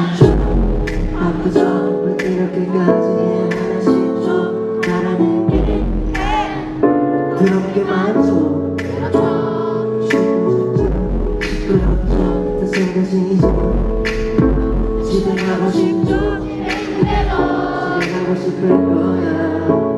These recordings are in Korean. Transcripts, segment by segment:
아프죠? 이렇게까지 하나 싶죠? 나라는 게 더럽게 많죠? 힘들죠? 시끄럽죠? 다 생각이죠? 집에 가고 싶죠? 집에 가고 싶을 거야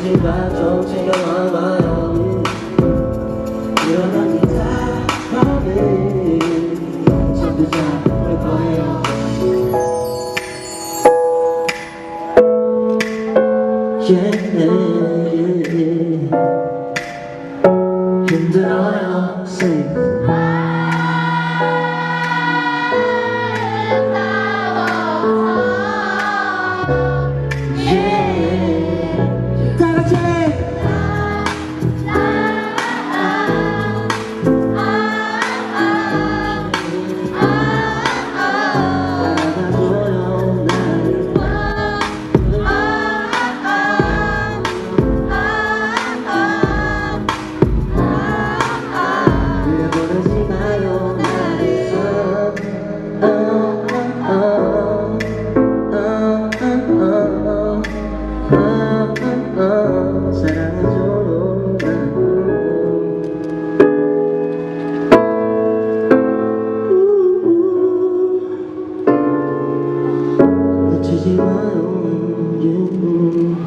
Thinking about don't take a mama yeah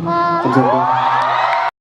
아. 감사합니다.